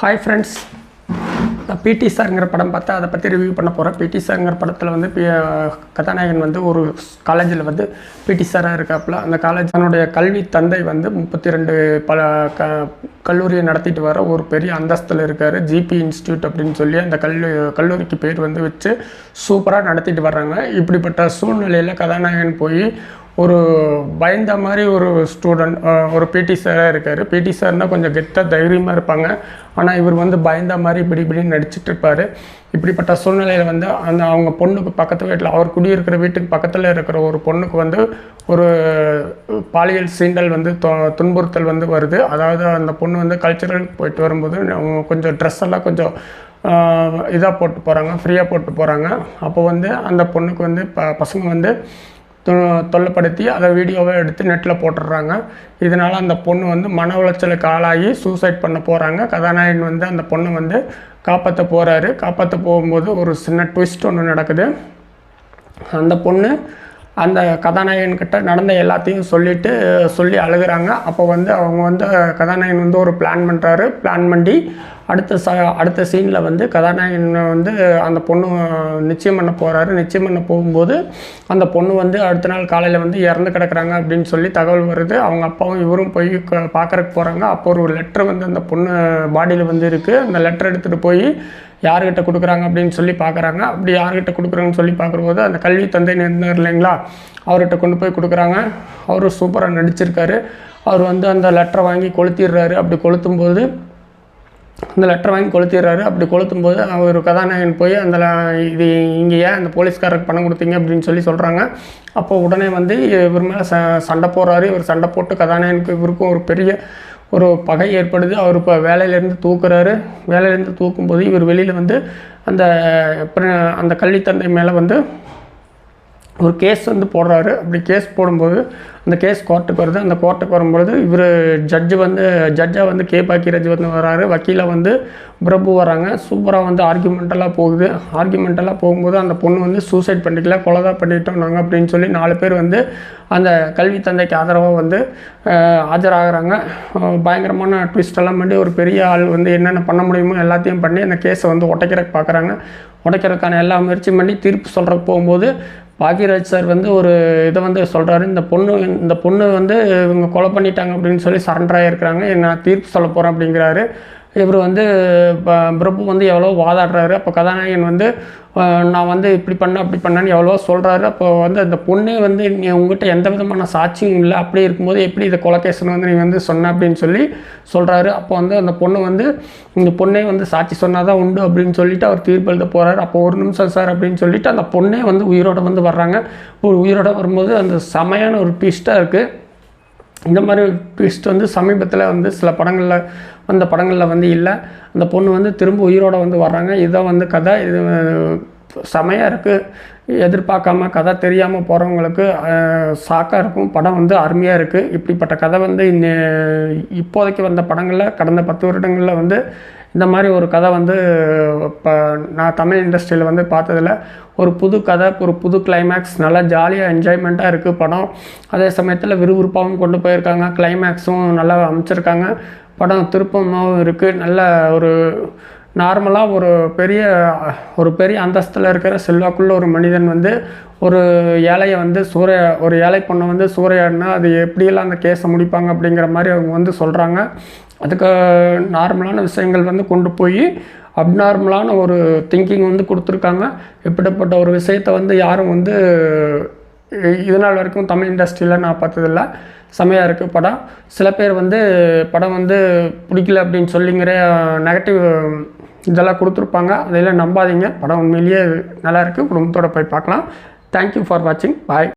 Hi friends நான் பிடி சார்ங்கிற படம் பார்த்தா அதை பற்றி ரிவ்யூ பண்ண போகிறேன் பிடி சார்ங்கிற படத்தில் வந்து பி கதாநாயகன் வந்து ஒரு காலேஜில் வந்து பிடி சாராக இருக்காப்புல. அந்த காலேஜ் தன்னுடைய கல்வி தந்தை வந்து முப்பத்தி ரெண்டு பல க கல்லூரியை நடத்திட்டு வர ஒரு பெரிய அந்தஸ்தில் இருக்கார். ஜிபி இன்ஸ்டியூட் அப்படின்னு சொல்லி அந்த கல்லூ கல்லூரிக்கு பேர் வந்து வச்சு சூப்பராக நடத்திட்டு வர்றாங்க. இப்படிப்பட்ட சூழ்நிலையில் கதாநாயகன் போய் ஒரு பயந்த மாதிரி ஒரு ஸ்டூடெண்ட் ஒரு பிடி சாராக இருக்கார். பிடி சார்னால் கொஞ்சம் கெத்தாக தைரியமாக இருப்பாங்க. ஆனால் இவர் வந்து பயந்த மாதிரி இப்படி இப்படின்னு நடிச்சிட்டு இருப்பார். இப்படிப்பட்ட சூழ்நிலையில் வந்து அந்த அவங்க பொண்ணுக்கு பக்கத்து வீட்டில் அவர் குடியிருக்கிற வீட்டுக்கு பக்கத்தில் இருக்கிற ஒரு பொண்ணுக்கு வந்து ஒரு பாலியல் சீண்டல் வந்து தொ துன்புறுத்தல் வந்து வருது. அதாவது அந்த பொண்ணு வந்து கல்ச்சுரல் போயிட்டு வரும்போது கொஞ்சம் ட்ரெஸ் எல்லாம் கொஞ்சம் இதாக போட்டு போகிறாங்க ஃப்ரீயாக போட்டு போகிறாங்க அப்போ வந்து அந்த பொண்ணுக்கு வந்து ப பசங்க வந்து தொல்லைப்படுத்தி அதை வீடியோவை எடுத்து நெட்டில் போட்டுடுறாங்க. இதனால் அந்த பொண்ணு வந்து மன உளைச்சலுக்கு ஆளாகி சூசைட் பண்ண போகிறாங்க கதாநாயகன் வந்து அந்த பொண்ணை வந்து காப்பாற்ற போகிறாரு காப்பாற்ற போகும்போது ஒரு சின்ன ட்விஸ்ட் ஒன்று நடக்குது. அந்த பொண்ணு அந்த கதாநாயகன்கிட்ட நடந்த எல்லாத்தையும் சொல்லிட்டு சொல்லி அழுகுறாங்க. அப்போ வந்து அவங்க வந்து கதாநாயகன் வந்து ஒரு பிளான் பண்ணுறாரு பிளான் பண்ணி அடுத்த ச அடுத்த சீனில் வந்து கதாநாயகன் வந்து அந்த பொண்ணு நிச்சயம் பண்ண போகிறாரு நிச்சயம் பண்ண போகும்போது அந்த பொண்ணு வந்து அடுத்த நாள் காலையில் வந்து இறந்து கிடக்குறாங்க அப்படின்னு சொல்லி தகவல் வருது. அவங்க அப்பாவும் இவரும் போய் பார்க்குறக்கு போகிறாங்க அப்போ ஒரு லெட்டர் வந்து அந்த பொண்ணு பாடியில் வந்து இருக்குது அந்த லெட்டர் எடுத்துகிட்டு போய் யார்கிட்ட கொடுக்குறாங்க அப்படின்னு சொல்லி பார்க்குறாங்க. அப்படி யார்கிட்ட கொடுக்குறாங்கன்னு சொல்லி பார்க்கும்போது அந்த கல்வி தந்தை இருந்தார் இல்லைங்களா? அவர்கிட்ட கொண்டு போய் கொடுக்குறாங்க. அவரும் சூப்பராக நடிச்சிருக்காரு. அவர் வந்து அந்த லெட்டரை வாங்கி கொளுத்திடுறாரு. அப்படி கொளுத்தும்போது அந்த லெட்டர் வாங்கி கொளுத்திடுறாரு. அப்படி கொளுத்தும் போது அவர் கதாநாயகன் போய் அந்த இது இங்கே ஏன் அந்த போலீஸ்காரருக்கு பணம் கொடுத்தீங்க அப்படின்னு சொல்லி சொல்கிறாங்க அப்போ உடனே வந்து இவர் மேலே ச சண்டை போடுறாரு. இவர் சண்டை போட்டு கதாநாயகனுக்கு இவருக்கும் ஒரு பெரிய ஒரு பகை ஏற்படுது. அவர் இப்போ வேலையிலேருந்து தூக்குறாரு. வேலையிலேருந்து தூக்கும்போது இவர் வெளியில் வந்து அந்த அந்த கல்வித்தந்தை மேலே வந்து ஒரு கேஸ் வந்து போடுறாரு. அப்படி கேஸ் போடும்போது அந்த கேஸ் கோர்ட்டுக்கு வருது. அந்த கோர்ட்டுக்கு வரும்பொழுது இவர் ஜட்ஜு வந்து ஜட்ஜாக வந்து கே பாக்கியராஜ் வந்து வராரு. வக்கீலாக வந்து பிரபு வராங்க. சூப்பராக வந்து ஆர்குமெண்டலாக போகுது. ஆர்குமெண்டலாக போகும்போது அந்த பொண்ணு வந்து சூசைட் பண்ணிக்கல கொலை தான் பண்ணிட்டோம் நாங்கள் அப்படின்னு சொல்லி நாலு பேர் வந்து அந்த கல்வி தந்தைக்கு ஆதரவாக வந்து ஆஜராகிறாங்க. பயங்கரமான ட்விஸ்டெல்லாம் பண்ணி ஒரு பெரிய ஆள் வந்து என்னென்ன பண்ண முடியுமோ எல்லாத்தையும் பண்ணி அந்த கேஸை வந்து உடைக்கிற பார்க்குறாங்க உடைக்கிறதுக்கான எல்லா முயற்சியும் பண்ணி தீர்ப்பு சொல்கிறக்கு போகும்போது பாக்யராஜ் சார் வந்து ஒரு இதை வந்து சொல்கிறாரு இந்த பொண்ணு இந்த பொண்ணு வந்து இவங்க கொலை பண்ணிட்டாங்க அப்படின்னு சொல்லி சரண்டராக இருக்கிறாங்க நான் தீர்ப்பு சொல்ல போகிறேன் அப்படிங்கிறாரு. இவர் வந்து ப- பிரபு வந்து எவ்வளோ வாதாடுறாரு. அப்போ கதாநாயகன் வந்து நான் வந்து இப்படி பண்ண அப்படி பண்ணேன்னு எவ்வளோ சொல்கிறாரு அப்போ வந்து அந்த பொண்ணே வந்து நீ உங்ககிட்ட எந்த விதமான சாட்சியும் இல்லை. அப்படி இருக்கும்போது எப்படி இதை கொலகேசன் வந்து நீ வந்து சொன்ன அப்படின்னு சொல்லி சொல்கிறாரு அப்போ வந்து அந்த பொண்ணு வந்து இந்த பொண்ணே வந்து சாட்சி சொன்னால் தான் உண்டு அப்படின்னு சொல்லிட்டு அவர் தீர்ப்பு எழுத போகிறாரு அப்போ ஒரு நிமிஷம் சார் அப்படின்னு சொல்லிட்டு அந்த பொண்ணே வந்து உயிரோட வந்து வர்றாங்க. ஒரு உயிரோட வரும்போது அந்த செமையான ஒரு ட்விஸ்ட்டாக இருக்குது இந்த மாதிரி ட்விஸ்ட் வந்து சமீபத்தில் வந்து சில படங்களில் அந்த படங்களில் வந்து இல்லை. அந்த பொண்ணு வந்து திரும்ப உயிரோட வந்து வர்றாங்க. இதுதான் வந்து கதை. இது செமையாக இருக்குது எதிர்பார்க்காம கதை தெரியாமல் போகிறவங்களுக்கு சாக்காக இருக்கும். படம் வந்து அருமையாக இருக்குது இப்படிப்பட்ட கதை வந்து இன்ன- இப்போதைக்கு வந்த படங்களில் கடந்த பத்து வருடங்களில் வந்து இந்த மாதிரி ஒரு கதை வந்து இப்போ நான் தமிழ் இண்டஸ்ட்ரியில் வந்து பார்த்ததில் ஒரு புது கதை ஒரு புது கிளைமேக்ஸ் நல்லா ஜாலியாக என்ஜாய்மெண்ட்டாக இருக்குது படம். அதே சமயத்தில் விறுவிறுப்பாகவும் கொண்டு போயிருக்காங்க. கிளைமேக்ஸும் நல்லா அமைச்சிருக்காங்க. படம் திருப்பமாகவும் இருக்குது நல்ல ஒரு நார்மலாக ஒரு பெரிய ஒரு பெரிய அந்தஸ்தில் இருக்கிற செல்வாக்குள்ள ஒரு மனிதன் வந்து ஒரு ஏழையை வந்து சூறைய ஒரு ஏழை பொண்ணை வந்து சூறையாடினா அது எப்படியெல்லாம் அந்த கேஸை முடிப்பாங்க அப்படிங்கிற மாதிரி அவங்க வந்து சொல்கிறாங்க அதுக்கு நார்மலான விஷயங்கள் வந்து கொண்டு போய் அப்நார்மலான ஒரு திங்கிங் வந்து கொடுத்துருக்காங்க. இப்படிப்பட்ட ஒரு விஷயத்தை வந்து யாரும் வந்து இது நாள் வரைக்கும் தமிழ் இண்டஸ்ட்ரியில் நான் பார்த்ததில்ல. செமையாக இருக்குது படம். சில பேர் வந்து படம் வந்து பிடிக்கல அப்படின்னு சொல்லிங்கிற நெகட்டிவ் இதெல்லாம் கொடுத்துருப்பாங்க. அதெல்லாம் நம்பாதீங்க. படம் உண்மையிலேயே நல்லா இருக்குது குடும்பத்தோட போய் பார்க்கலாம். தேங்க்யூ ஃபார் வாட்சிங் பாய்